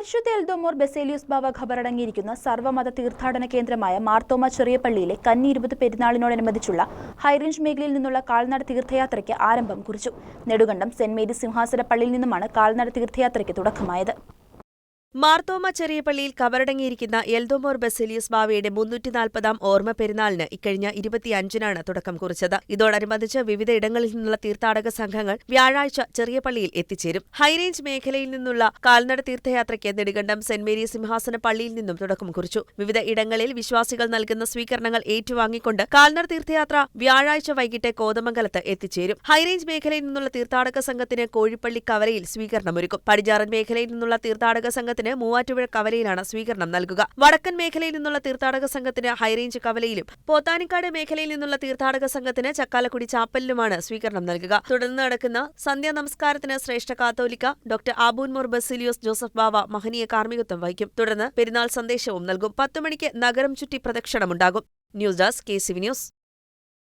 പരിശുദ്ധ എൽദോമോർ ബെസേലിയസ് ബാവ ഖബറടങ്ങിയിരിക്കുന്ന സർവമത തീർത്ഥാടന കേന്ദ്രമായ മാർത്തോമ ചെറിയ പള്ളിയിലെ കന്നി ഇരുപത് പെരുന്നാളിനോടനുബന്ധിച്ചുള്ള ഹൈറേഞ്ച് മേഖലയിൽ നിന്നുള്ള കാൽനട തീർത്ഥയാത്രയ്ക്ക് ആരംഭം കുറിച്ചു. നെടുകണ്ടം സെന്റ് മേരി സിംഹാസന പള്ളിയിൽ നിന്നുമാണ് കാൽനട തീർത്ഥയാത്രയ്ക്ക് തുടക്കമായത്. മാർത്തോമ ചെറിയ പള്ളിയിൽ കവറടങ്ങിയിരിക്കുന്ന എൽദോമോർ ബസേലിയസ് ബാവയുടെ മുന്നൂറ്റി നാൽപ്പതാം ഓർമ്മ പെരുന്നാളിന് ഇക്കഴിഞ്ഞ ഇരുപത്തിയഞ്ചിനാണ് തുടക്കം കുറിച്ചത്. ഇതോടനുബന്ധിച്ച് വിവിധ ഇടങ്ങളിൽ നിന്നുള്ള തീർത്ഥാടക സംഘങ്ങൾ വ്യാഴാഴ്ച ചെറിയ പള്ളിയിൽ എത്തിച്ചേരും ഹൈറേഞ്ച് മേഖലയിൽ നിന്നുള്ള കാൽനട തീർത്ഥയാത്രയ്ക്ക് നെടുകണ്ടം സെന്റ് മേരി സിംഹാസന പള്ളിയിൽ നിന്നും തുടക്കം കുറിച്ചു. വിവിധ ഇടങ്ങളിൽ വിശ്വാസികൾ നൽകുന്ന സ്വീകരണങ്ങൾ ഏറ്റുവാങ്ങിക്കൊണ്ട് കാൽനട തീർത്ഥയാത്ര വ്യാഴാഴ്ച വൈകിട്ട് കോതമംഗലത്ത് എത്തിച്ചേരും. ഹൈറേഞ്ച് മേഖലയിൽ നിന്നുള്ള തീർത്ഥാടക സംഘത്തിന് കോഴിപ്പള്ളി കവരയിൽ സ്വീകരണമൊരുക്കും. പടിഞ്ഞാറൻ മേഖലയിൽ നിന്നുള്ള തീർത്ഥാടക സംഘത്തിന് മൂവാറ്റുപുഴ കവലയിലാണ് സ്വീകരണം നൽകുക. വടക്കൻ മേഖലയിൽ നിന്നുള്ള തീർത്ഥാടക സംഘത്തിന് ഹൈറേഞ്ച് കവലയിലും പോത്താനിക്കാട് മേഖലയിൽ നിന്നുള്ള തീർത്ഥാടക സംഘത്തിന് ചക്കാലക്കുടി ചാപ്പലിലുമാണ് സ്വീകരണം നൽകുക. തുടർന്ന് നടക്കുന്ന സന്ധ്യാ നമസ്കാരത്തിന് ശ്രേഷ്ഠ കാത്തോലിക്ക ഡോക്ടർ ആബൂൻമോർ ബസിലിയോസ് ജോസഫ് ബാവ മഹനീയ കാർമ്മികത്വം വഹിക്കും. തുടർന്ന് പെരുന്നാൾ സന്ദേശവും നൽകും. പത്തുമണിക്ക് നഗരം ചുറ്റി പ്രദക്ഷിണമുണ്ടാകും. News desk K C news.